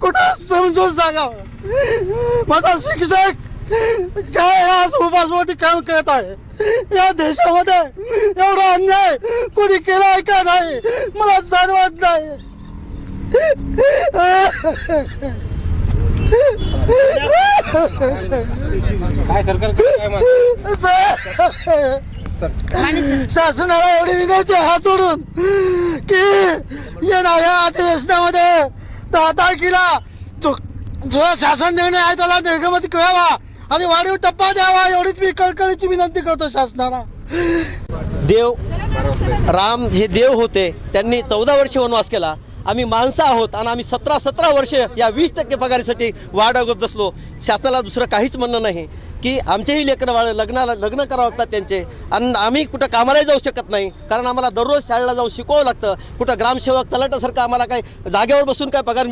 कुठं समजून सांगा? माझा शिक्षक काय आज उपासवरती काम करत आहे? या देशामध्ये एवढा अन्याय कोणी केलाय का नाही? मला जाणवत नाही. काय सरकार काय म्हणतं? शासनाला एवढी विनंती हात जोडून की येणाऱ्या अधिवेशनामध्ये दहा जो जो शासन निर्णय आहे त्याला निर्गमती करावा आणि वाढीव टप्पा द्यावा एवढीच मी कळकळीची विनंती करतो शासनाला. देव राम हे देव होते. त्यांनी चौदा वर्ष वनवास केला. आम्ही माणसं आहोत आणि आम्ही सतरा सतरा वर्ष या वीस टक्के पगारीसाठी वाढ अगत असलो शासनाला दुसरं काहीच म्हणणं नाही. की आमचेही लेकरं वाळ लग्नाला लग्न करावं लागतात त्यांचे. आणि आम्ही कुठं कामालाही जाऊ शकत नाही. कारण आम्हाला दररोज शाळेला जाऊन शिकवावं लागतं. कुठं ग्रामसेवक तलाटासारखं आम्हाला काही जागेवर बसून काय पगार